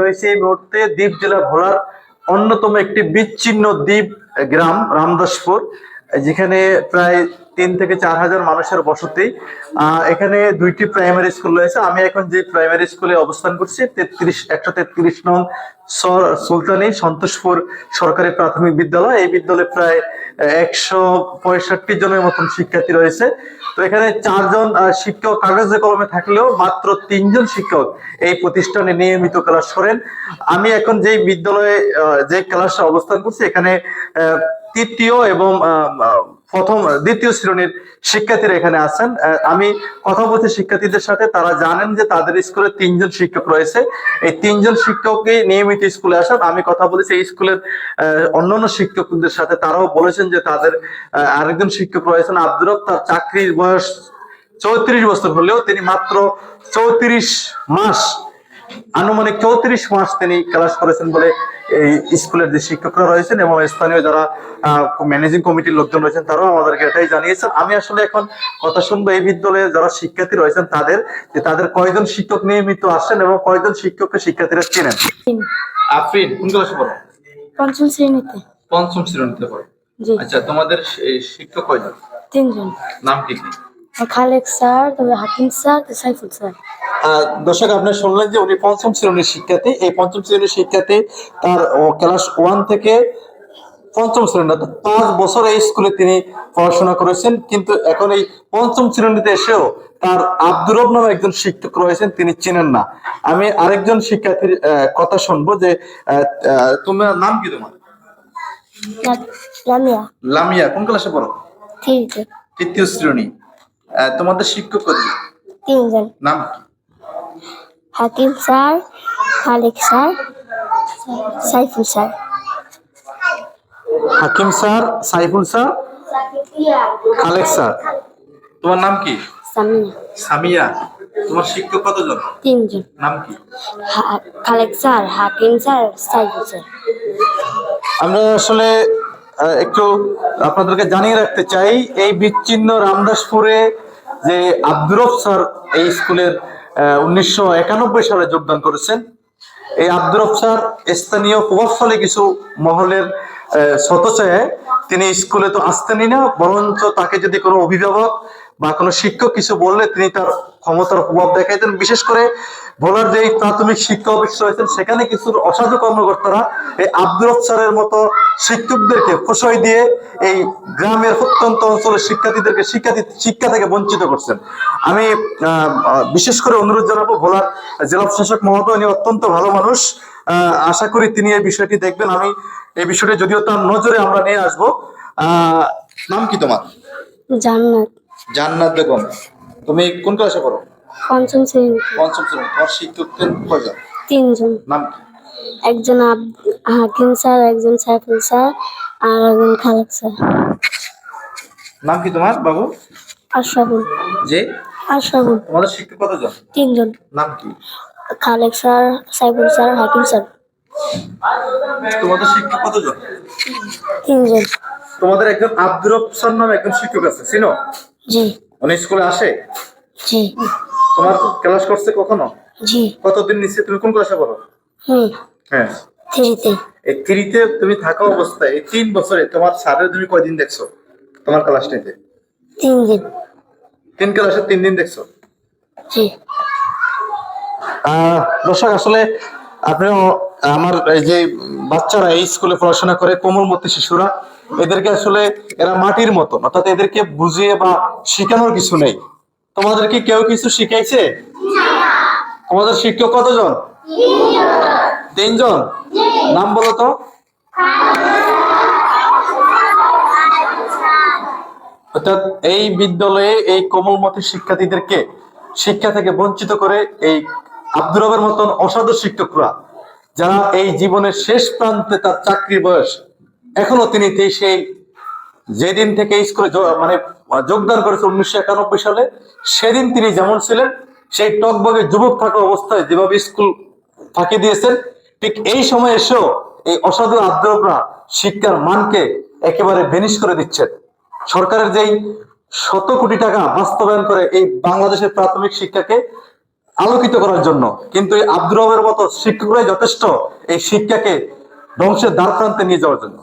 রয়েছে এই মুহূর্তে দ্বীপ জেলা ভোলার অন্যতম একটি বিচ্ছিন্ন দ্বীপ গ্রাম রামদাসপুর। যেখানে প্রায় তিন থেকে চার হাজার মানুষের বসতি। এখানে দুইটি প্রাইমারি স্কুল রয়েছে। আমি এখন যে প্রাইমারি স্কুলে অবস্থান করছি, তেত্রিশ, একশো তেত্রিশ নং সুলতানি সন্তোষপুর সরকারি প্রাথমিক বিদ্যালয়। এই বিদ্যালয়ে প্রায় একশো পঁয়ষট্টি জনের মতন শিক্ষার্থী রয়েছে। তো এখানে চারজন শিক্ষক কাগজে কলমে থাকলেও মাত্র তিনজন শিক্ষক এই প্রতিষ্ঠানে নিয়মিত ক্লাস করেন। আমি এখন যেই বিদ্যালয়ে যে ক্লাসে অবস্থান করছি, এখানে তৃতীয় এবং প্রথম, দ্বিতীয় শ্রেণির শিক্ষার্থীরা এখানে আছেন। আমি কথা বলছি শিক্ষার্থীদের সাথে। তারা জানেন যে তাদের স্কুলে তিনজন শিক্ষক রয়েছে। এই তিনজন শিক্ষকই নিয়মিত স্কুলে আসেন। আমি কথা বলেছি, এই স্কুলের অন্যান্য শিক্ষকদের সাথে। তারাও বলেছেন যে তাদের আরেকজন শিক্ষক রয়েছেন, আব্দুর তার চাকরির বয়স চৌত্রিশ বছর হলেও তিনি মাত্র চৌত্রিশ মাস আনুমানিক চৌত্রিশ মাস তিনি ক্লাস করেছেন বলে এই স্কুলের যে শিক্ষকরা রয়েছেন এবং স্থানীয় যারা ম্যানেজিং কমিটির লোকজন রয়েছেন তারাও আমাদেরকে এটাই জানিয়েছেন। আমি আসলে এখন কথা শুনব এই বিদ্যালয়ে যারা শিক্ষার্থী রয়েছেন তাদের যে তাদের কয়জন শিক্ষক নিয়মিত আসেন এবং কয়জন শিক্ষককে শিক্ষার্থীরা চেনেন? আফরিন কোন ক্লাসে পড়ো? পঞ্চম শ্রেণীতে। পঞ্চম শ্রেণীতে পড়ো। আচ্ছা তোমাদের শিক্ষক কয়জন? তিনজন। নাম কি? খালেক স্যার তবে হাকিম স্যার সাইফুল স্যার। দর্শক আপনারা শুনলেন যে উনি পঞ্চম শ্রেণির শিক্ষার্থী। এই পঞ্চম শ্রেণির শিক্ষার্থী তার ক্লাস ওয়ান থেকে পঞ্চম শ্রেণি অর্থাৎ পাঁচ বছর এই স্কুলে তিনি পড়াশোনা করেছেন। কিন্তু এখন এই পঞ্চম শ্রেণীতে এসেও তার আব্দুর রব নামে একজন শিক্ষক রয়েছেন তিনি চেনেন না। আমি আরেকজন শিক্ষার্থীর কথা শুনব যে তোমার নাম কি তোমার? লামিয়া। লামিয়া কোন ক্লাসে পড়ো? তৃতীয় শ্রেণি। তোমাদের শিক্ষক কত তিনজন। নাম কি? Hakim sir Khalek sir Saiful sir. Hakim sir Saiful sir Khalek sir. তোমার নাম কি? সামিয়া। সামিয়া। তোমার শিক্ষক কতজন? তিনজন। নাম কি? Khalek sir Hakim sir Saiful sir. আমরা আসলে একটু আপনাদেরকে জানিয়ে রাখতে চাই এই বিচ্ছিন্ন রামদাসপুরে যে আব্দুর রব স্যার এই স্কুলের উনিশশো একানব্বই সালে যোগদান করেছেন। এই আব্দুর আফসার স্থানীয় প্রভাবশালী কিছু মহলের শতচায় তিনি স্কুলে তো আসতেনই না, বরঞ্চ তাকে যদি কোনো অভিভাবক বা কোনো শিক্ষক কিছু বললে তিনি তার ক্ষমতার প্রভাব দেখাইতেন বিশেষ করে ভোলার যে প্রাথমিক শিক্ষা অফিস রয়েছেন, সেখানে কিছু অসাধু কর্মকর্তারা এই আব্দুর রব স্যারের মতো শিক্ষকদেরকে প্রশ্রয় দিয়ে এই গ্রামের প্রত্যন্ত অঞ্চলের শিক্ষার্থীদেরকে শিক্ষা শিক্ষা থেকে বঞ্চিত করছেন। আমি বিশেষ করে অনুরোধ জানাব, ভোলার জেলা প্রশাসক মহোদয়, উনি অত্যন্ত ভালো মানুষ। আশা করি তিনি এই বিষয়টি দেখবেন। আমি এই বিষয়টি যদিও তার নজরে আমরা নিয়ে আসব। নাম কি তোমার? জান্নাত। জান্নাত বেগম তুমি কোন ক্লাসে পড়ো? পঞ্চম শ্রেণীতে পঞ্চম শ্রেণি তোমার শিক্ষক কয়জন? তিনজন। নাম কি? একজন হাকিম স্যার একজন সাইফুল স্যার আর একজন খালেক স্যার। নাম কি তোমার বাবু? আশরাফুল। যে? আশরাফুল। তোমাদের শিক্ষক কতজন? তিনজন। নাম কি? Khalek sir Saiful sir Hakim sir. তোমাদের শিক্ষক কতজন? তিনজন। তোমাদের একজন আব্দুর স্যার নামে একজন শিক্ষক আছে চিনো? জি। উনি স্কুলে আসে? জি। তোমার ক্লাস করছে কখনো? জি। কতদিন নিচ্ছে তুমি কোন ক্লাসে পড়ো? হুম। হ্যাঁ। থ্রিতে। এই থ্রিতে তুমি থাকা অবস্থায় এই তিন বছরে তোমার স্যারের তুমি কয়দিন দেখছ তোমার ক্লাস নিতে? তিন দিন তিন ক্লাসে তিন দিন দেখছ? জি। আহ, দর্শক আসলে আপনি আমার যে বাচ্চারা এই স্কুলে পড়াশোনা করে, কোমলমতি শিশুরা, এদেরকে আসলে এরা মাটির মতো অর্থাৎ এদেরকে বুঝিয়ে বা শেখানোর কিছু নেই। তোমাদেরকে কেউ কিছু শিখাইছে? তোমাদের শিক্ষক কতজন? তিনজন। নাম বলো তো। অর্থাৎ এই বিদ্যালয়ে এই কোমলমতি শিক্ষার্থীদেরকে শিক্ষা থেকে বঞ্চিত করে এই আব্দুর মতন অসাধু শিক্ষকরা যারা এই জীবনের শেষ প্রান্তে তার চাকরি বয়স, এখনও তিনি সেই যেদিন থেকে স্কুলে মানে যোগদান করেছে উনিশশো একানব্বই সালে, সেদিন তিনি যেমন ছিলেন, সেই টকবগে যুবক থাকা অবস্থায় যেভাবে স্কুল ফাঁকি দিয়েছেন, ঠিক এই সময় এসেও এই অসাধু আদ্রবরা শিক্ষার মানকে একেবারে ভেনিশ করে দিচ্ছেন। সরকারের যেই শত কোটি টাকা বাস্তবায়ন করে এই বাংলাদেশের প্রাথমিক শিক্ষাকে আলোকিত করার জন্য। কিন্তু এই রবের মতো শিক্ষকরাই যথেষ্ট এই শিক্ষাকে ধ্বংসের দ্বার প্রান্তে নিয়ে যাওয়ার জন্য।